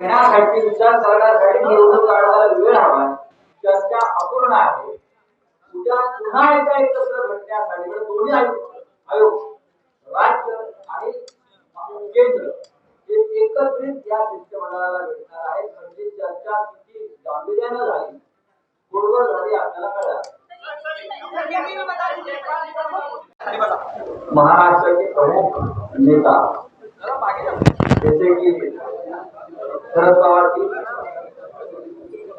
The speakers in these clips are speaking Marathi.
घेण्यासाठी विचार करण्यासाठी निवडणूक आयोगाला वेळ हवा चर्चा अपूर्ण आहे. उद्या पुन्हा एकदा एकत्र भेटण्यासाठी दोन्ही आयोग आयोग राज्य आणि केंद्र हे एकत्रित या शिष्टमंडळाला भेटणार आहे. म्हणजे चर्चा किती गांभीर्यानं झाली पूर्व झाली आपल्याला कळलं. महाराष्ट्राचे प्रमुख नेता जसे की शरद पवार जी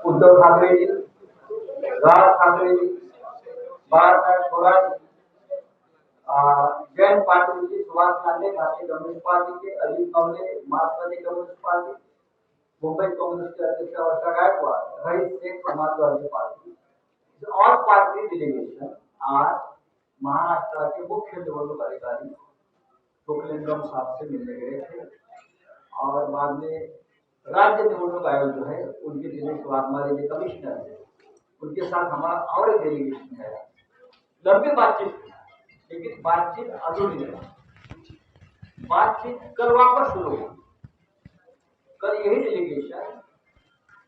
उद्धव ठाकरे जी राज ठाकरे जी थोरात अं, जयंत पाटील जी सुभाष लांडे भारतीय कम्युनिस्ट पार्टीचे अजित कमले मार्क्सवादी कम्युनिस्ट पार्टी मुंबई काँग्रेसचे अध्यक्ष Varsha Gaikwad Raees Shaikh Samajwadi party all party delegation आज महाराष्ट्र के मुख्य निवडणूक अधिकारी. सुखलिंगम साहब से मिलने गए थे. और बाद में राज्य निवडणूक आयोग जो है, उनके दिनेश वाघमारे जी कमिश्नर है। उनके साथ हमारा और एक डेलीगेशन है। लंबी बातचीत लेकिन बातचीत अधूरी रही बातचीत कल वापस शुरू हुई। कल यही डेलीगेशन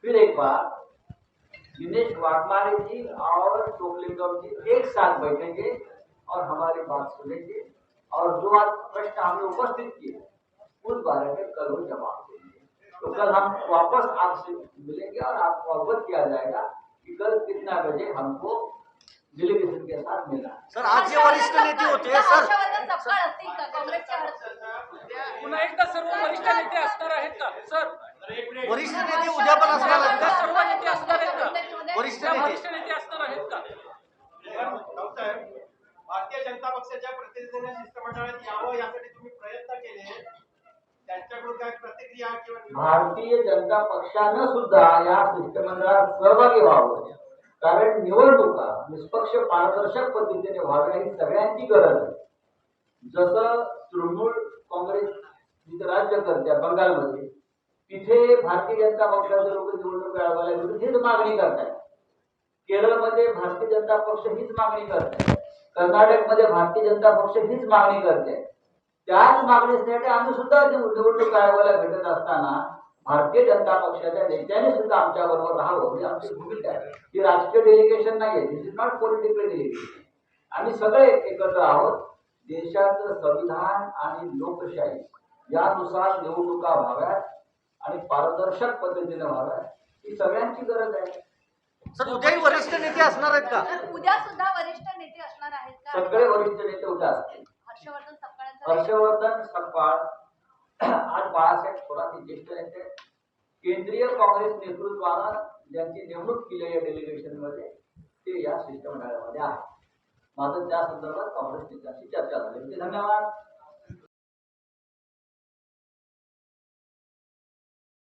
फिर एक बार दिनेश वाघमारे जी और शोकलिंगम जी एक साथ बैठेंगे और हमारी बात सुनेंगे। और जो आज प्रश्न हमने उपस्थित किए, उस बारे में कल वो जवाब तो कल हम वापस आपसे मिलेंगे और आपको अवगत किया जाएगा कि कल कितना बजे हमको डेलीगेशन के साथ मिलना है सर आज जे वरिष्ठ नेते होते सर। पुन्हा एकदा सर्व वरिष्ठ नेते असणार आहेत का? सर वरिष्ठ नेते उद्या पण असणार आहेत का? सर्व नेते असणार आहेत का? वरिष्ठ वरिष्ठ नेते असणार आहेत का? भारतीय जनता पक्षाच्या प्रतिनिधींना शिष्टमंडळात यावं यासाठी तुम्ही प्रयत्न केले. भारतीय जनता पक्षानं सुद्धा या शिष्टमंडळात सहभागी व्हावं. कारण निवडणुका निष्पक्ष पारदर्शक पद्धतीने व्हाव्या ही सगळ्यांची गरज आहे. जसं तृणमूल काँग्रेस जिथे राज्य करते बंगालमध्ये तिथे भारतीय जनता पक्षाचे लोक निवडणूक आयोगाला विरुद्ध हीच मागणी करतायत. केरळमध्ये भारतीय जनता पक्ष हीच मागणी करते कर्नाटकमध्ये भारतीय जनता पक्ष हीच मागणी करते त्याच मागणीसाठी आम्ही सुद्धा निव- निवडणूक आयोगाला भेटत असताना भारतीय जनता पक्षाच्या नेत्यांनी सुद्धा आमच्या बरोबर राहावं ही आमची भूमिका आहे. ही राजकीय डेलिगेशन नाही this is not political delegation आम्ही सगळे एकत्र आहोत. देशाचं संविधान आणि लोकशाही यानुसार निवडणुका व्हाव्यात आणि पारदर्शक पद्धतीने व्हाव्यात. ही सगळ्यांची गरज आहे. सर उद्याही वरिष्ठ नेते असणार आहेत का? उद्या सुद्धा वरिष्ठ नेते असणार आहेत का? सगळे वरिष्ठ नेते उद्या असतील. हर्षवर्धन संपाळ आज बाळासाहेब थोरात ज्येष्ठ नेते केंद्रीय काँग्रेस नेतृत्वानं ज्यांची नेमणूक केली आहे या डेलिगेशनमध्ये ते या शिष्टमंडळामध्ये आहे माझं त्या संदर्भात काँग्रेस नेत्यांशी चर्चा झाली. होती धन्यवाद.